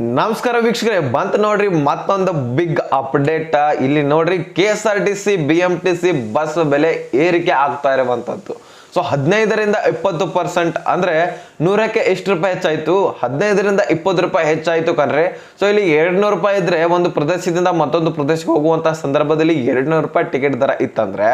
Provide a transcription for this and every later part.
ನಮಸ್ಕಾರ ವೀಕ್ಷಕರೇ, ಬಂತ ನೋಡ್ರಿ ಮತ್ತೊಂದು ಬಿಗ್ ಅಪ್ಡೇಟ್ ಇಲ್ಲಿ ನೋಡ್ರಿ K S R T C B M T C bus ಬೆಲೆ ಏರಿಕೆ ಆಗ್ತಾ ಇರುವಂತದ್ದು. ಸೊ ಹದಿನೈದರಿಂದ ಇಪ್ಪತ್ತು ಪರ್ಸೆಂಟ್ ಅಂದ್ರೆ ನೂರಕ್ಕೆ ಎಷ್ಟು ರೂಪಾಯಿ ಹೆಚ್ಚಾಯ್ತು? ಹದಿನೈದರಿಂದ ಇಪ್ಪತ್ತು ರೂಪಾಯಿ ಹೆಚ್ಚಾಯ್ತು ಕಣ್ರೆ. ಸೊ ಇಲ್ಲಿ ಎರಡ್ನೂರು ರೂಪಾಯಿ ಇದ್ರೆ ಒಂದು ಪ್ರದೇಶದಿಂದ ಮತ್ತೊಂದು ಪ್ರದೇಶಕ್ಕೆ ಹೋಗುವಂತ ಸಂದರ್ಭದಲ್ಲಿ ಎರಡ್ನೂರು ರೂಪಾಯಿ ಟಿಕೆಟ್ ದರ ಇತ್ತಂದ್ರೆ,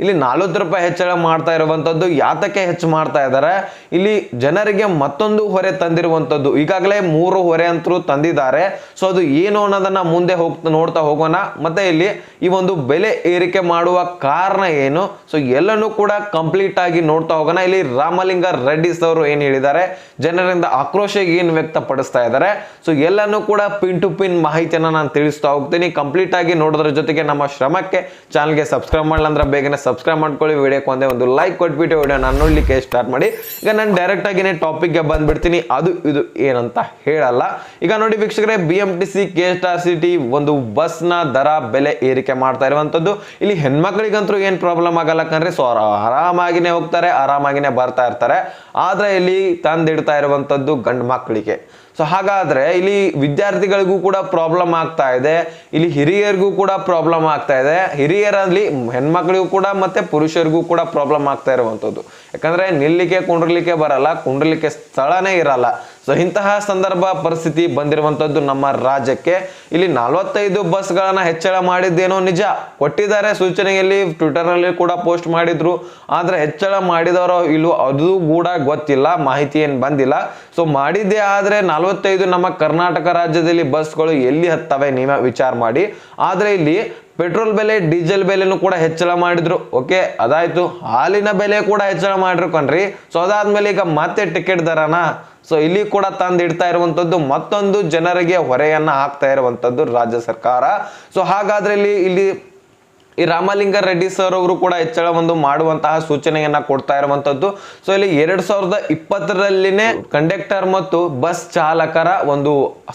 ಇಲ್ಲಿ ನಲ್ವತ್ತು ರೂಪಾಯಿ ಹೆಚ್ಚಳ ಮಾಡ್ತಾ ಇರುವಂತದ್ದು, ಯಾತಕ್ಕೆ ಹೆಚ್ಚು ಮಾಡ್ತಾ ಇದ್ದಾರೆ? ಇಲ್ಲಿ ಜನರಿಗೆ ಮತ್ತೊಂದು ಹೊರೆ ತಂದಿರುವಂತದ್ದು, ಈಗಾಗಲೇ ಮೂರು ಹೊರೆ ಅಂತರೂ ತಂದಿದ್ದಾರೆ. ಸೊ ಅದು ಏನು ಅನ್ನೋದನ್ನ ಮುಂದೆ ಹೋಗ್ತಾ ನೋಡ್ತಾ ಹೋಗೋಣ. ಮತ್ತೆ ಇಲ್ಲಿ ಈ ಒಂದು ಬೆಲೆ ಏರಿಕೆ ಮಾಡುವ ಕಾರಣ ಏನು? ಸೊ ಎಲ್ಲನೂ ಕೂಡ ಕಂಪ್ಲೀಟ್ ಆಗಿ ನೋಡ್ತಾ ಹೋಗೋಣ. ಇಲ್ಲಿ ರಾಮಲಿಂಗ ರೆಡ್ಡಿಸ್ ಅವರು ಏನ್ ಹೇಳಿದ್ದಾರೆ? ಜನರಿಂದ ಆಕ್ರೋಶ ಏನು ವ್ಯಕ್ತಪಡಿಸ್ತಾ ಇದ್ದಾರೆ? ಸೊ ಎಲ್ಲಾನು ಕೂಡ ಪಿನ್ ಟು ಪಿನ್ ಮಾಹಿತಿಯನ್ನ ನಾನು ತಿಳಿಸ್ತಾ ಹೋಗ್ತೀನಿ. ಕಂಪ್ಲೀಟ್ ಆಗಿ ನೋಡೋದ್ರ ಜೊತೆಗೆ ನಮ್ಮ ಶ್ರಮಕ್ಕೆ ಚಾನಲ್ಗೆ ಸಬ್ಸ್ಕ್ರೈಬ್ ಮಾಡಲಂದ್ರೆ ಬೇಗನೆ ಸಬ್ಸ್ಕ್ರೈಬ್ ಮಾಡ್ಕೊಳ್ಳಿ. ವಿಡಿಯೋಕ್ಕೆ ಒಂದೇ ಒಂದು ಲೈಕ್ ಕೊಟ್ಬಿಟ್ಟು ವಿಡಿಯೋ ನಾನು ನೋಡ್ಲಿಕ್ಕೆ ಸ್ಟಾರ್ಟ್ ಮಾಡಿ. ಈಗ ನಾನು ಡೈರೆಕ್ಟ್ ಆಗಿನೇ ಟಾಪಿಕ್ಗೆ ಬಂದ್ಬಿಡ್ತೀನಿ. ಅದು, ಇದು ಏನಂತ ಹೇಳಲ್ಲ. ಈಗ ನೋಡಿ ವೀಕ್ಷಕರೇ B M T C K star city ಒಂದು ಬಸ್ನ ದರ ಬೆಲೆ ಏರಿಕೆ ಮಾಡ್ತಾ ಇರುವಂತದ್ದು. ಇಲ್ಲಿ ಹೆಣ್ಮಕ್ಳಿಗಂತೂ ಏನು ಪ್ರಾಬ್ಲಮ್ ಆಗಲ್ಲ ಕಣ್ರಿ. ಸೊ ಆರಾಮಾಗಿನೇ ಹೋಗ್ತಾರೆ ಆರಾಮಾಗಿನೇ ಬರ್ತಾ ಇರ್ತಾರೆ. ಆದ್ರೆ ಇಲ್ಲಿ ತಂದಿಡ್ತಾ ಇರುವಂತದ್ದು ಗಂಡು ಮಕ್ಕಳಿಗೆ. ಸೊ ಹಾಗಾದ್ರೆ ಇಲ್ಲಿ ವಿದ್ಯಾರ್ಥಿಗಳಿಗೂ ಕೂಡ ಪ್ರಾಬ್ಲಮ್ ಆಗ್ತಾ ಇದೆ. ಇಲ್ಲಿ ಹಿರಿಯರಿಗೂ ಕೂಡ ಪ್ರಾಬ್ಲಮ್ ಆಗ್ತಾ ಇದೆ. ಹಿರಿಯರಲ್ಲಿ ಹೆಣ್ಮಕ್ಳಿಗೂ ಕೂಡ ಮತ್ತೆ ಪುರುಷರಿಗೂ ಕೂಡ ಪ್ರಾಬ್ಲಮ್ ಆಗ್ತಾ ಇರುವಂಥದ್ದು ಯಾಕಂದ್ರೆ ನಿಲ್ಲಿಕ್ಕೆ ಕುಂಡ್ರಲಿಕ್ಕೆ ಬರಲ್ಲ, ಕುಂಡ್ರಲಿಕ್ಕೆ ಸ್ಥಳನೇ ಇರಲ್ಲ. ಸೊ ಇಂತಹ ಸಂದರ್ಭ ಪರಿಸ್ಥಿತಿ ಬಂದಿರುವಂತದ್ದು ನಮ್ಮ ರಾಜ್ಯಕ್ಕೆ. ಇಲ್ಲಿ ನಲವತ್ತೈದು ಬಸ್ಗಳನ್ನ ಹೆಚ್ಚಳ ಮಾಡಿದ್ದೇನೋ ನಿಜ. ಕೊಟ್ಟಿದ್ದಾರೆ ಸೂಚನೆಯಲ್ಲಿ ಟ್ವಿಟರ್ನಲ್ಲಿ ಕೂಡ ಪೋಸ್ಟ್ ಮಾಡಿದ್ರು. ಆದ್ರೆ ಹೆಚ್ಚಳ ಮಾಡಿದವರು ಇಲ್ಲೂ ಅದು ಕೂಡ ಗೊತ್ತಿಲ್ಲ, ಮಾಹಿತಿ ಏನು ಬಂದಿಲ್ಲ. ಸೊ ಮಾಡಿದ್ದೇ ಆದ್ರೆ ನಲವತ್ತೈದು ನಮ್ಮ ಕರ್ನಾಟಕ ರಾಜ್ಯದಲ್ಲಿ ಬಸ್ಗಳು ಎಲ್ಲಿ ಹತ್ತವೆ ನೀವೇ ವಿಚಾರ ಮಾಡಿ. ಆದ್ರೆ ಇಲ್ಲಿ ಪೆಟ್ರೋಲ್ ಬೆಲೆ, ಡೀಸೆಲ್ ಬೆಲೆನೂ ಕೂಡ ಹೆಚ್ಚಳ ಮಾಡಿದ್ರು. ಓಕೆ, ಅದಾಯ್ತು. ಹಾಲಿನ ಬೆಲೆ ಕೂಡ ಹೆಚ್ಚಳ ಮಾಡಿರು ಕಣ್ರಿ. ಸೊ ಅದಾದ್ಮೇಲೆ ಈಗ ಮತ್ತೆ ಟಿಕೆಟ್ ದರನ? ಸೊ ಇಲ್ಲಿ ಕೂಡ ತಂದಿಡ್ತಾ ಇರುವಂತದ್ದು ಮತ್ತೊಂದು ಜನರಿಗೆ ಹೊರೆಯನ್ನ ಹಾಕ್ತಾ ಇರುವಂತದ್ದು ರಾಜ್ಯ ಸರ್ಕಾರ. ಸೊ ಹಾಗಾದ್ರೆ ಇಲ್ಲಿ ಈ ರಾಮಲಿಂಗ ರೆಡ್ಡಿ ಸರ್ ಅವರು ಕೂಡ ಹೆಚ್ಚಳ ಒಂದು ಮಾಡುವಂತಹ ಸೂಚನೆಯನ್ನ ಕೊಡ್ತಾ ಇರುವಂತದ್ದು. ಸೊ ಇಲ್ಲಿ ಎರಡ್ ಸಾವಿರದ ಇಪ್ಪತ್ತರಲ್ಲಿನೇ ಕಂಡಕ್ಟರ್ ಮತ್ತು ಬಸ್ ಚಾಲಕರ ಒಂದು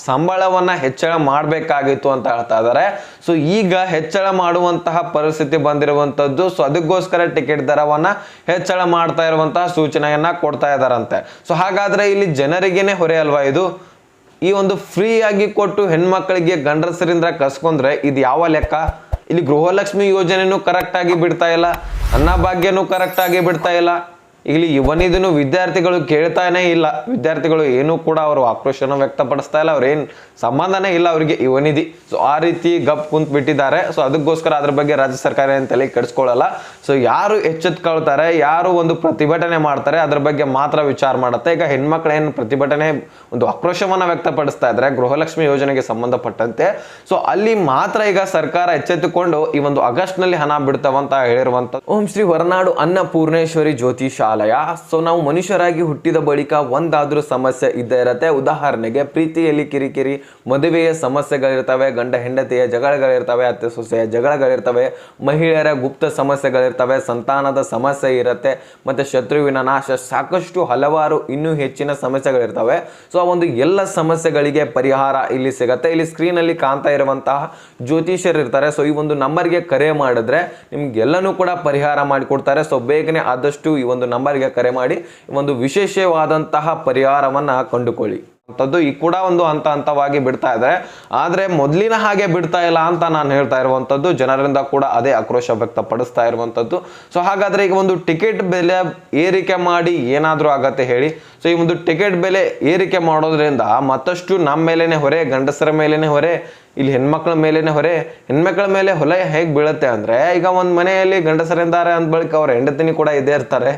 ಸಂಬಳವನ್ನ ಹೆಚ್ಚಳ ಮಾಡಬೇಕಾಗಿತ್ತು ಅಂತ ಹೇಳ್ತಾ ಇದ್ದಾರೆ. ಸೊ ಈಗ ಹೆಚ್ಚಳ ಮಾಡುವಂತಹ ಪರಿಸ್ಥಿತಿ ಬಂದಿರುವಂತದ್ದು. ಸೊ ಅದಕ್ಕೋಸ್ಕರ ಟಿಕೆಟ್ ದರವನ್ನ ಹೆಚ್ಚಳ ಮಾಡ್ತಾ ಇರುವಂತಹ ಸೂಚನೆಯನ್ನ ಕೊಡ್ತಾ ಇದಾರಂತೆ ಸೊ ಹಾಗಾದ್ರೆ ಇಲ್ಲಿ ಜನರಿಗೇನೆ ಹೊರೆ ಅಲ್ವಾ ಇದು? ಈ ಒಂದು ಫ್ರೀ ಆಗಿ ಕೊಟ್ಟು ಹೆಣ್ಮಕ್ಳಿಗೆ ಗಂಡಸರಿಂದ ಕಸ್ಕೊಂಡ್ರೆ ಇದು ಯಾವ ಲೆಕ್ಕ? ಇಲ್ಲಿ ಗೃಹಲಕ್ಷ್ಮಿ ಯೋಜನೆನೂ ಕರೆಕ್ಟ್ ಆಗಿ ಬಿಡ್ತಾ ಇಲ್ಲ ಅನ್ನಭಾಗ್ಯನೂ ಕರೆಕ್ಟ್ ಆಗಿ ಬಿಡ್ತಾ ಇಲ್ಲ. ಇಲ್ಲಿ ಇವನಿದನ್ನು ವಿದ್ಯಾರ್ಥಿಗಳು ಕೇಳ್ತಾನೆ ಇಲ್ಲ. ವಿದ್ಯಾರ್ಥಿಗಳು ಏನೂ ಕೂಡ ಅವರು ಆಕ್ರೋಶನ ವ್ಯಕ್ತಪಡಿಸ್ತಾ ಇಲ್ಲ. ಅವ್ರೇನ್ ಸಂಬಂಧನೇ ಇಲ್ಲ ಅವರಿಗೆ ಇವನಿಧಿ ಸೊ ಆ ರೀತಿ ಗಪ್ ಕುಂತ್ ಬಿಟ್ಟಿದ್ದಾರೆ. ಸೊ ಅದಕ್ಕೋಸ್ಕರ ಅದ್ರ ಬಗ್ಗೆ ರಾಜ್ಯ ಸರ್ಕಾರ ಏನ್ ತಲೆ ಕೆಡಿಸ್ಕೊಳ್ಳಲ್ಲ. ಸೊ ಯಾರು ಎಚ್ಚೆತ್ಕೊಳ್ತಾರೆ, ಯಾರು ಒಂದು ಪ್ರತಿಭಟನೆ ಮಾಡ್ತಾರೆ, ಅದ್ರ ಬಗ್ಗೆ ಮಾತ್ರ ವಿಚಾರ ಮಾಡುತ್ತೆ. ಈಗ ಹೆಣ್ಮಕ್ಳು ಏನು ಪ್ರತಿಭಟನೆ, ಒಂದು ಆಕ್ರೋಶವನ್ನ ವ್ಯಕ್ತಪಡಿಸ್ತಾ ಇದ್ದಾರೆ ಗೃಹಲಕ್ಷ್ಮಿ ಯೋಜನೆಗೆ ಸಂಬಂಧಪಟ್ಟಂತೆ. ಸೊ ಅಲ್ಲಿ ಮಾತ್ರ ಈಗ ಸರ್ಕಾರ ಎಚ್ಚೆತ್ತುಕೊಂಡು ಈ ಒಂದು ಆಗಸ್ಟ್ನಲ್ಲಿ ಹಣ ಬಿಡ್ತಾವಂತ ಹೇಳಿರುವಂತ ಓಂ ಶ್ರೀ ಹೊರನಾಡು ಅನ್ನಪೂರ್ಣೇಶ್ವರಿ ಜ್ಯೋತಿಷಾಲಯ ಸೊ ನಾವು ಮನುಷ್ಯರಾಗಿ ಹುಟ್ಟಿದ ಬಳಿಕ ಒಂದಾದರೂ ಸಮಸ್ಯೆ ಇದ್ದೇ ಇರುತ್ತೆ. ಉದಾಹರಣೆಗೆ ಪ್ರೀತಿಯಲ್ಲಿ ಕಿರಿಕಿರಿ, ಮದುವೆಯ ಸಮಸ್ಯೆಗಳಿರ್ತವೆ, ಗಂಡ ಹೆಂಡತಿಯ ಜಗಳಗಳಿರ್ತವೆ, ಅತ್ತೆ ಸೊಸೆಯ ಜಗಳಗಳಿರ್ತವೆ, ಮಹಿಳೆಯರ ಗುಪ್ತ ಸಮಸ್ಯೆಗಳಿರ್ತವೆ, ಸಂತಾನದ ಸಮಸ್ಯೆ ಇರುತ್ತೆ, ಮತ್ತು ಶತ್ರುವಿನ ನಾಶ. ಸಾಕಷ್ಟು ಹಲವಾರು ಇನ್ನೂ ಹೆಚ್ಚಿನ ಸಮಸ್ಯೆಗಳಿರ್ತವೆ. ಸೊ ಆ ಒಂದು ಎಲ್ಲ ಸಮಸ್ಯೆಗಳಿಗೆ ಪರಿಹಾರ ಇಲ್ಲಿ ಸಿಗತ್ತೆ. ಇಲ್ಲಿ ಸ್ಕ್ರೀನಲ್ಲಿ ಕಾಣ್ತಾ ಇರುವಂತಹ ಜ್ಯೋತಿಷ್ಯರು ಇರ್ತಾರೆ. ಸೊ ಈ ಒಂದು ನಂಬರ್ಗೆ ಕರೆ ಮಾಡಿದ್ರೆ ನಿಮ್ಗೆಲ್ಲನೂ ಕೂಡ ಪರಿಹಾರ ಮಾಡಿಕೊಡ್ತಾರೆ. ಸೊ ಬೇಗನೆ ಆದಷ್ಟು ಈ ಒಂದು ನಂಬರ್ಗೆ ಕರೆ ಮಾಡಿ ಒಂದು ವಿಶೇಷವಾದಂತಹ ಪರಿಹಾರವನ್ನು ಕಂಡುಕೊಳ್ಳಿ. ಅಂಥದ್ದು ಈ ಕೂಡ ಒಂದು ಹಂತ ಹಂತವಾಗಿ ಬಿಡ್ತಾ ಇದ್ದಾರೆ ಆದರೆ ಮೊದಲಿನ ಹಾಗೆ ಬಿಡ್ತಾ ಇಲ್ಲ ಅಂತ ನಾನು ಹೇಳ್ತಾ ಇರುವಂಥದ್ದು, ಜನರಿಂದ ಕೂಡ ಅದೇ ಆಕ್ರೋಶ ವ್ಯಕ್ತಪಡಿಸ್ತಾ ಇರುವಂಥದ್ದು. ಸೊ ಹಾಗಾದರೆ ಈಗ ಒಂದು ಟಿಕೆಟ್ ಬೆಲೆ ಏರಿಕೆ ಮಾಡಿ ಏನಾದರೂ ಆಗತ್ತೆ ಹೇಳಿ. ಸೊ ಈ ಒಂದು ಟಿಕೆಟ್ ಬೆಲೆ ಏರಿಕೆ ಮಾಡೋದ್ರಿಂದ ಮತ್ತಷ್ಟು ನಮ್ಮ ಮೇಲೇ ಹೊರೆ, ಗಂಡಸರ ಮೇಲೇ ಹೊರೆ, ಇಲ್ಲಿ ಹೆಣ್ಮಕ್ಳ ಮೇಲೇ ಹೊರೆ, ಹೆಣ್ಮಕ್ಳ ಮೇಲೆ ಹೊಲೆ ಹೇಗೆ ಬೀಳುತ್ತೆ ಅಂದರೆ, ಈಗ ಒಂದು ಮನೆಯಲ್ಲಿ ಗಂಡಸರಿದ್ದಾರೆ ಅಂದ ಬಳಿಕ ಅವ್ರ ಹೆಂಡತಿನಿ ಕೂಡ ಇದೇ ಇರ್ತಾರೆ.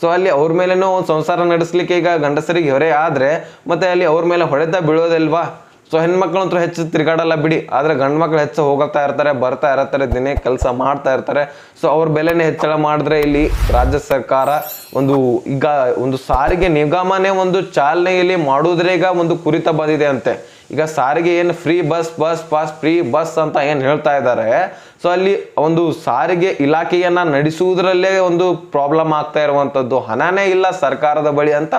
ಸೊ ಅಲ್ಲಿ ಅವ್ರ ಮೇಲೇನೋ ಒಂದು ಸಂಸಾರ ನಡೆಸಲಿಕ್ಕೆ ಈಗ ಗಂಡಸರಿಗೆ ಹೊರೆ ಆದರೆ, ಮತ್ತು ಅಲ್ಲಿ ಅವ್ರ ಮೇಲೆ ಹೊಡೆತ ಬೀಳೋದಿಲ್ವಾ? ಸೊ ಹೆಣ್ಮಕ್ಳು ಅಂತೂ ಹೆಚ್ಚು ತಿರುಗಾಡಲ್ಲ ಬಿಡಿ. ಆದರೆ ಗಂಡು ಮಕ್ಳು ಹೆಚ್ಚು ಹೋಗ್ತಾ ಇರ್ತಾರೆ, ಬರ್ತಾ ಇರ್ತಾರೆ, ದಿನೇ ಕೆಲಸ ಮಾಡ್ತಾ ಇರ್ತಾರೆ. ಸೊ ಅವ್ರ ಬೆಲೆನೇ ಹೆಚ್ಚಳ ಮಾಡಿದ್ರೆ ಇಲ್ಲಿ ರಾಜ್ಯ ಸರ್ಕಾರ ಒಂದು ಈಗ ಒಂದು ಸಾರಿಗೆ ನಿಗಮನೇ ಒಂದು ಚಾಲನೆಯಲ್ಲಿ ಮಾಡೋದ್ರೆ ಈಗ ಒಂದು ಕುರಿತ ಬಂದಿದೆ ಅಂತೆ. ಈಗ ಸಾರಿಗೆ ಏನು free bus bus pass free bus ಅಂತ ಏನು ಹೇಳ್ತಾ ಇದ್ದಾರೆ ಸೊ ಅಲ್ಲಿ ಒಂದು ಸಾರಿಗೆ ಇಲಾಖೆಯನ್ನ ನಡೆಸುವುದರಲ್ಲೇ ಒಂದು ಪ್ರಾಬ್ಲಮ್ ಆಗ್ತಾ ಇರುವಂತದ್ದು. ಹಣನೇ ಇಲ್ಲ ಸರ್ಕಾರದ ಬಳಿ ಅಂತ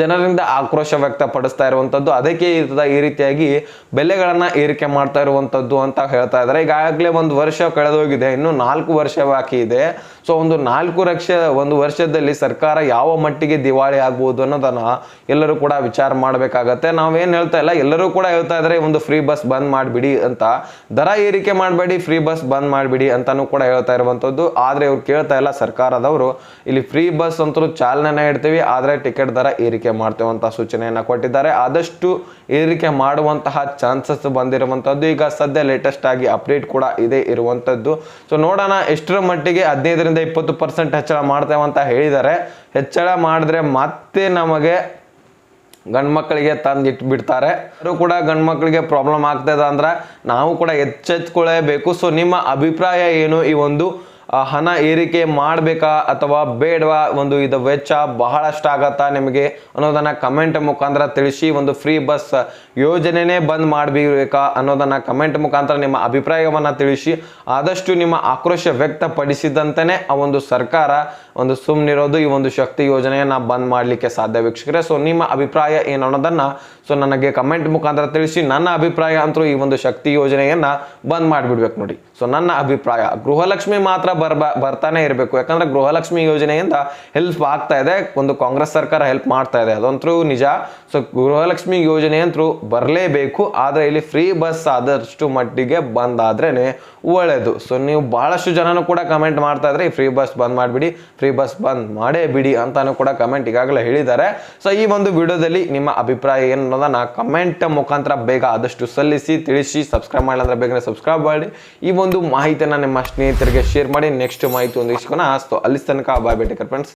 ಜನರಿಂದ ಆಕ್ರೋಶ ವ್ಯಕ್ತಪಡಿಸ್ತಾ ಇರುವಂತದ್ದು. ಅದಕ್ಕೆ ಈ ರೀತಿಯಾಗಿ ಬೆಲೆಗಳನ್ನು ಏರಿಕೆ ಮಾಡ್ತಾ ಇರುವಂಥದ್ದು ಅಂತ ಹೇಳ್ತಾ ಇದ್ದಾರೆ. ಈಗಾಗಲೇ ಒಂದು ವರ್ಷ ಕಳೆದೋಗಿದೆ. ಇನ್ನು ನಾಲ್ಕು ವರ್ಷ ಬಾಕಿ ಇದೆ. ಸೊ ಒಂದು ನಾಲ್ಕು ಲಕ್ಷ ಒಂದು ವರ್ಷದಲ್ಲಿ ಸರ್ಕಾರ ಯಾವ ಮಟ್ಟಿಗೆ ದಿವಾಳಿ ಆಗ್ಬೋದು ಅನ್ನೋದನ್ನ ಎಲ್ಲರೂ ಕೂಡ ವಿಚಾರ ಮಾಡಬೇಕಾಗತ್ತೆ. ನಾವೇನು ಹೇಳ್ತಾ ಇಲ್ಲ, ಎಲ್ಲರೂ ಕೂಡ ಹೇಳ್ತಾ ಇದ್ದಾರೆ ಒಂದು ಫ್ರೀ ಬಸ್ ಬಂದ್ ಮಾಡಿಬಿಡಿ ಅಂತ. ದರ ಏರಿಕೆ ಮಾಡಬೇಡಿ ಫ್ರೀ ಬಸ್ ಬಂದ್ ಮಾಡಿಬಿಡಿ ಅಂತಾನು ಕೂಡ ಹೇಳ್ತಾ ಇರುವಂತದ್ದು ಆದ್ರೆ ಇವ್ರು ಕೇಳ್ತಾ ಇಲ್ಲ, ಸರ್ಕಾರದವರು ಇಲ್ಲಿ ಫ್ರೀ ಬಸ್ ಅಂತೂ ಚಾಲನೆ ಇಡ್ತೀವಿ, ಆದ್ರೆ ಟಿಕೆಟ್ ದರ ಏರಿಕೆ ಮಾಡ್ತೇವೆ ಅಂತ ಸೂಚನೆಯನ್ನ ಕೊಟ್ಟಿದ್ದಾರೆ. ಆದಷ್ಟು ಏರಿಕೆ ಮಾಡುವಂತಹ ಚಾನ್ಸಸ್ ಬಂದಿರುವಂತದ್ದು ಈಗ ಸದ್ಯ ಲೇಟೆಸ್ಟ್ ಆಗಿ ಅಪ್ಡೇಟ್ ಕೂಡ ಇದೆ ಇರುವಂತದ್ದು ಸೊ ನೋಡೋಣ ಎಷ್ಟರ ಮಟ್ಟಿಗೆ ಹದಿನೈದರಿಂದ ಇಪ್ಪತ್ತು ಪರ್ಸೆಂಟ್ ಹೆಚ್ಚಳ ಮಾಡ್ತೇವೆ ಅಂತ ಹೇಳಿದ್ದಾರೆ ಹೆಚ್ಚಳ ಮಾಡಿದ್ರೆ ಮತ್ತೆ ನಮಗೆ ಗಂಡು ಮಕ್ಕಳಿಗೆ ತಂದು ಇಟ್ಬಿಡ್ತಾರೆ ಅವರು ಕೂಡ ಗಂಡು ಮಕ್ಕಳಿಗೆ ಪ್ರಾಬ್ಲಮ್ ಆಗ್ತದೆ ಅಂದ್ರೆ ನಾವು ಕೂಡ ಎಚ್ಚೆತ್ಕೊಳ್ಳೇಬೇಕು ಸೊ ನಿಮ್ಮ ಅಭಿಪ್ರಾಯ ಏನು ಈ ಒಂದು ಹಣ ಏರಿಕೆ ಮಾಡಬೇಕಾ ಅಥವಾ ಬೇಡವಾ? ಒಂದು ಇದು ವೆಚ್ಚ ಬಹಳಷ್ಟು ಆಗತ್ತಾ ನಿಮಗೆ ಅನ್ನೋದನ್ನು ಕಮೆಂಟ್ ಮುಖಾಂತರ ತಿಳಿಸಿ, ಒಂದು ಫ್ರೀ ಬಸ್ ಯೋಜನೆನೇ ಬಂದ್ ಮಾಡಬೇಕಾ ಅನ್ನೋದನ್ನು ಕಮೆಂಟ್ ಮುಖಾಂತರ ನಿಮ್ಮ ಅಭಿಪ್ರಾಯವನ್ನು ತಿಳಿಸಿ, ಆದಷ್ಟು ನಿಮ್ಮ ಆಕ್ರೋಶ ವ್ಯಕ್ತಪಡಿಸಿದಂತೆಯೇ ಆ ಒಂದು ಸರ್ಕಾರ ಒಂದು ಸುಮ್ಮನಿರೋದು ಈ ಒಂದು ಶಕ್ತಿ ಯೋಜನೆಯನ್ನು ಬಂದ್ ಮಾಡಲಿಕ್ಕೆ ಸಾಧ್ಯ ವೀಕ್ಷಕರೇ. ಸೊ ನಿಮ್ಮ ಅಭಿಪ್ರಾಯ ಏನು ಅನ್ನೋದನ್ನು ಸೊ ನನಗೆ ಕಮೆಂಟ್ ಮುಖಾಂತರ ತಿಳಿಸಿ, ನನ್ನ ಅಭಿಪ್ರಾಯ ಅಂತೂ ಈ ಒಂದು ಶಕ್ತಿ ಯೋಜನೆಯನ್ನು ಬಂದ್ ಮಾಡಿಬಿಡ್ಬೇಕು ನೋಡಿ. ಸೊ ನನ್ನ ಅಭಿಪ್ರಾಯ, ಗೃಹಲಕ್ಷ್ಮಿ ಮಾತ್ರ ಬರ್ಬ ಬರ್ತಾನೆ ಇರಬೇಕು. ಯಾಕಂದ್ರೆ ಗೃಹಲಕ್ಷ್ಮಿ ಯೋಜನೆಯಿಂದ ಹೆಲ್ಪ್ ಆಗ್ತಾ ಇದೆ. ಒಂದು ಕಾಂಗ್ರೆಸ್ ಸರ್ಕಾರ ಹೆಲ್ಪ್ ಮಾಡ್ತಾ ಇದೆ. ಅದಂತೂ ನಿಜ. ಸೊ ಗೃಹಲಕ್ಷ್ಮಿ ಯೋಜನೆ ಅಂತೂ ಬರಲೇಬೇಕು. ಆದ್ರೆ ಇಲ್ಲಿ ಫ್ರೀ ಬಸ್ ಆದಷ್ಟು ಮಟ್ಟಿಗೆ ಬಂದ್ ಆದ್ರೇನೆ ಒಳ್ಳೇದು. ಸೊ ನೀವು ಬಹಳಷ್ಟು ಜನನು ಕೂಡ ಕಮೆಂಟ್ ಮಾಡ್ತಾ ಇದ್ರೆ ಫ್ರೀ ಬಸ್ ಬಂದ್ ಮಾಡಿಬಿಡಿ. ಫ್ರೀ ಬಸ್ ಬಂದ್ ಮಾಡೇ ಬಿಡಿ ಅಂತಾನು ಕೂಡ ಕಮೆಂಟ್ ಈಗಾಗಲೇ ಹೇಳಿದ್ದಾರೆ. ಸೊ ಈ ಒಂದು ವಿಡಿಯೋದಲ್ಲಿ ನಿಮ್ಮ ಅಭಿಪ್ರಾಯ ಏನು ಅನ್ನೋದನ್ನ ಕಮೆಂಟ್ ಮುಖಾಂತರ ಬೇಗ ಆದಷ್ಟು ಸಲ್ಲಿಸಿ, ತಿಳಿಸಿ ಸಬ್ಸ್ಕ್ರೈಬ್ ಮಾಡಿಲ್ಲ ಅಂದ್ರೆ ಬೇಗನೆ ಸಬ್ಸ್ಕ್ರೈಬ್ ಮಾಡಿ. ಈ ಒಂದು ಮಾಹಿತಿಯನ್ನು ನಿಮ್ಮ ಸ್ನೇಹಿತರಿಗೆ ಶೇರ್ ಮಾಡಿ. ನೆಕ್ಸ್ಟ್ ಮಾಹಿತಿ ಒಂದು ಇಸ್ಕೊನ ಸೊ ಅಲ್ಲಿ ತನಕ ಬಾಯ್ ಬೇಟೇಕರ್ ಫ್ರೆಂಡ್ಸ್